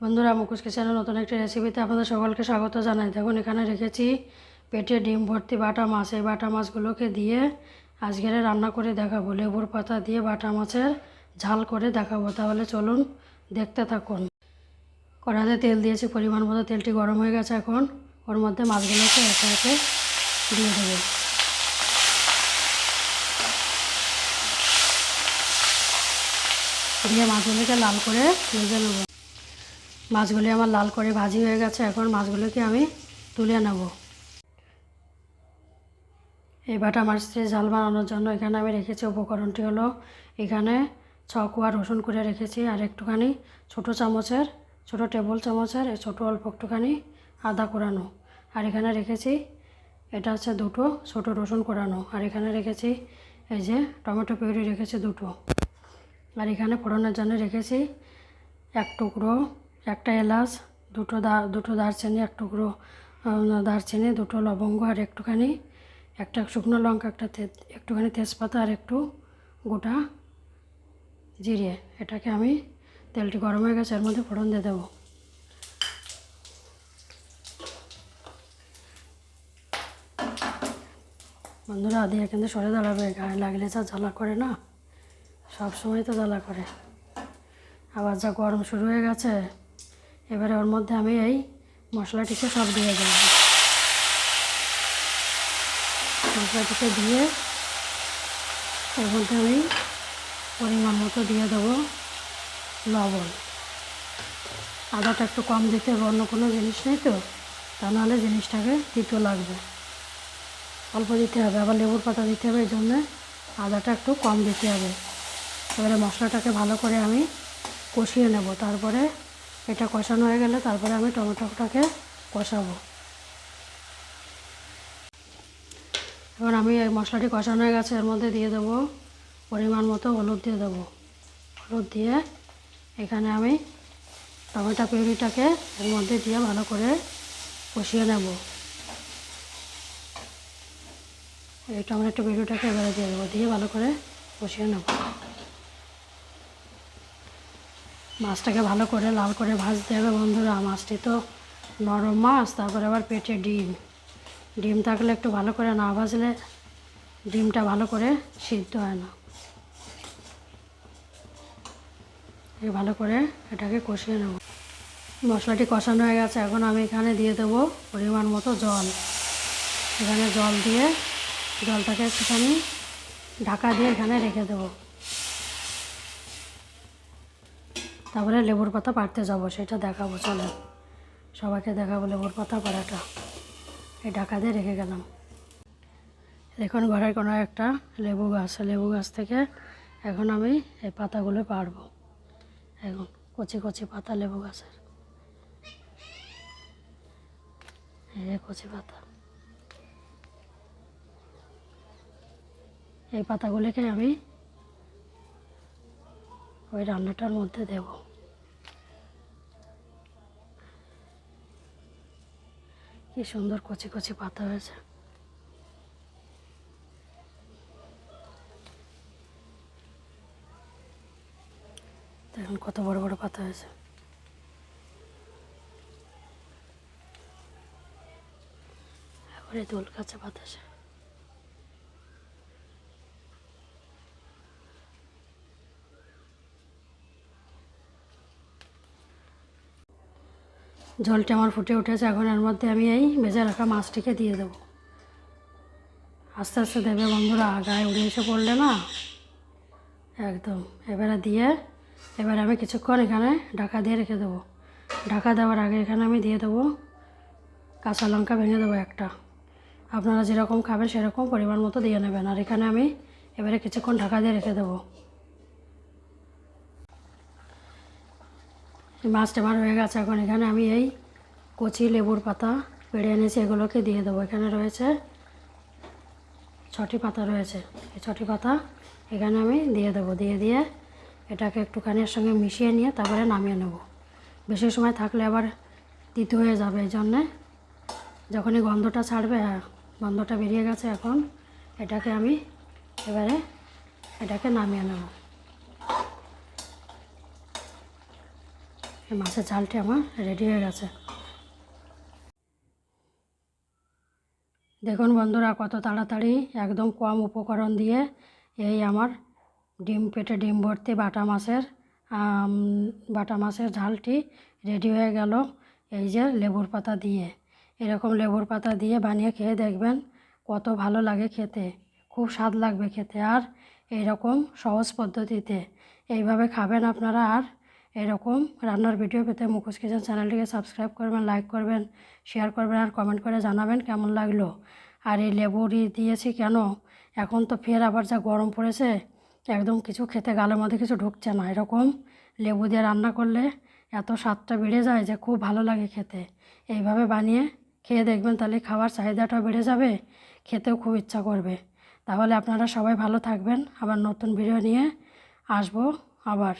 বন্ধুরা মুখোশ কিচেনের নতুন একটি রেসিপিতে আপনাদের সকলকে স্বাগত জানাই। দেখুন, এখানে রেখেছি পেটে ডিম ভর্তি বাটা মাছ। এই বাটা মাছগুলোকে দিয়ে আজকের রান্না করে দেখাবো। লেবুর পাতা দিয়ে বাটা মাছের ঝাল করে দেখাবো। তাহলে চলুন দেখতে থাকুন। কড়াতে তেল দিয়েছি, পরিমাণ মতো তেলটি গরম হয়ে গেছে এখন। ওর মধ্যে মাছগুলোকে একে একে দিয়ে দেবো। দিয়ে মাছগুলোকে লাল করে ভেজে নেব। মাছগুলি আমার লাল করে ভাজি হয়ে গেছে, এখন মাছগুলোকে আমি তুলে নেব। এই বাটা মাছের ঝাল বানানোর জন্য এখানে আমি রেখেছি উপকরণটি হলো এখানে ছ কোয়া রসুন করে রেখেছি আর একটুখানি ছোটো চামচের, ছোটো টেবিল চামচের ছোটো অল্প একটুখানি আদা কোরানো। আর এখানে রেখেছি, এটা হচ্ছে দুটো ছোটো রসুন কোরানো। আর এখানে রেখেছি, এই যে টমেটো পিউরি রেখেছি দুটো। আর এখানে ফোড়নের জন্য রেখেছি এক টুকরো একটা এলাচ, দুটো দা, দুটো দারচিনি, এক টুকরো দারচিনি, দুটো লবঙ্গ আর একটুখানি, একটা শুকনো লঙ্কা, একটা একটুখানি তেজপাতা আর একটু গোটা জিরে। এটাকে আমি তেলটি গরম হয়ে গেছে, এর মধ্যে ফোড়ন দিয়ে দেবো। বন্ধুরা দিয়ে কিন্তু সরে দাঁড়াবে, গায়ে লাগলে যা জ্বালা করে না, সব সময় তো জ্বালা করে। আবার যা গরম শুরু হয়ে গেছে এবারে ওর মধ্যে আমি এই মশলাটিকে সব দিয়ে দেব। মশলাটিকে দিয়ে এর মধ্যে আমি পরিমাণ মতো দিয়ে দেবো লবণ। আদাটা একটু কম দিতে হবে, অন্য কোনো জিনিস নেই তো, তা নাহলে জিনিসটাকে তিতো লাগবে। অল্প দিতে হবে, আবার লেবুর পাতা দিতে হবে, এই জন্যে আদাটা একটু কম দিতে হবে। এবারে মশলাটাকে ভালো করে আমি কষিয়ে নেব, তারপরে এটা কষানো হয়ে গেলে তারপরে আমি টমেটোটাকে কষাবো। এবার আমি এই মশলাটি কষানো হয়ে গেছে, এর মধ্যে দিয়ে দেবো পরিমাণ মতো হলুদ দিয়ে দেবো। হলুদ দিয়ে এখানে আমি টমেটো পিউরিটাকে এর মধ্যে দিয়ে ভালো করে কষিয়ে নেব। এই টমেটো পিউরিটাকে এবারে দিয়ে দেবো, দিয়ে ভালো করে কষিয়ে নেব। মাছটাকে ভালো করে লাল করে ভাজতে হবে বন্ধুরা। মাছটি তো নরম মাছ, তারপরে আবার পেটে ডিম। ডিম থাকলে একটু ভালো করে না ভাজলে ডিমটা ভালো করে সিদ্ধ হয় না। ভালো করে এটাকে কষিয়ে নেব। মশলাটি কষানো হয়ে গেছে, এখন আমি এখানে দিয়ে দেবো পরিমাণ মতো জল। এখানে জল দিয়ে জলটাকে একটুখানি ঢাকা দিয়ে এখানে রেখে দেবো। তারপরে লেবুর পাতা পাড়তে যাব, সেটা দেখাবো চলে সবাইকে দেখাবো লেবুর পাতা পাড়াটা। এই ঢাকা দিয়ে রেখে গেলাম। দেখুন, ঘরের কোনো একটা লেবু গাছ লেবু গাছ থেকে এখন আমি এই পাতাগুলো পারব এখন কচি কচি পাতা লেবু গাছের। কচি পাতা। এই পাতাগুলিকে আমি ওই রান্নাটার মধ্যে দেব। কি সুন্দর কচি কচি পাতা হয়েছে। দেখুন কত বড় বড় পাতা হয়েছে। এবারে দোল কাছে বাতাসে। জলটা আমার ফুটে উঠেছে, এখন এর মধ্যে আমি এই ভেজে রাখা মাছটিকে দিয়ে দেবো। আস্তে আস্তে দেবে বন্ধুরা গায়ে উড়ে এসে পড়লে না? একদম। এবারে দিয়ে, এবারে আমি কিছুক্ষণ এখানে ঢাকা দিয়ে রেখে দেবো। ঢাকা দেওয়ার আগে এখানে আমি দিয়ে দেবো কাঁচা লঙ্কা ভেঙে দেবো একটা। আপনারা যেরকম খাবেন সেরকম পরিমাণ মতো দিয়ে নেবেন। আর এখানে আমি এবারে কিছুক্ষণ ঢাকা দিয়ে রেখে দেবো। মাছটা আমার হয়ে গেছে। এখন এখানে আমি এই কচি লেবুর পাতা পেড়ে এনেছি, এগুলোকে দিয়ে দেবো। এখানে রয়েছে ছটি পাতা রয়েছে। এই ছটি পাতা এখানে আমি দিয়ে দেবো। দিয়ে দিয়ে এটাকে একটুখানি এর সঙ্গে মিশিয়ে নিয়ে তারপরে নামিয়ে নেব। বেশি সময় থাকলে আবার তিতো হয়ে যাবে। এই জন্যে যখনই গন্ধটা ছাড়বে হ্যাঁ গন্ধটা বেরিয়ে গেছে এখন, এটাকে আমি এবারে এটাকে নামিয়ে নেব এই মাছের ঝালটি আমার রেডি হয়ে গেছে। দেখুন বন্ধুরা, কত তাড়াতাড়ি একদম কম উপকরণ দিয়ে এই আমার ডিম পেটে ডিম ভর্তি বাটা মাছের বাটা মাছের ঝালটি রেডি হয়ে গেল এই যে লেবুর পাতা দিয়ে। এরকম লেবুর পাতা দিয়ে বানিয়ে খেয়ে দেখবেন কত ভালো লাগে খেতে, খুব স্বাদ লাগবে খেতে। আর এইরকম সহজ পদ্ধতিতে এইভাবে খাবেন আপনারা, আর এরকম রান্নার ভিডিও পেতে মুখোশ কিচেন চ্যানেলটিকে সাবস্ক্রাইব করবেন লাইক করবেন শেয়ার করবেন আর কমেন্ট করে জানাবেন কেমন লাগল। আর এই লেবুরি দিয়েছি কেন? এখন তো ফের আবার যা গরম পড়েছে, একদম কিছু খেতে গালের মধ্যে কিছু ঢুকছে না। এরকম লেবু দিয়ে রান্না করলে এত স্বাদটা বেড়ে যায় যে খুব ভালো লাগে খেতে। এইভাবে বানিয়ে খেয়ে দেখবেন, তাহলে খাবার চাহিদাটাও বেড়ে যাবে, খেতেও খুব ইচ্ছা করবে। তাহলে আপনারা সবাই ভালো থাকবেন। আবার নতুন ভিডিও নিয়ে আসব আবার।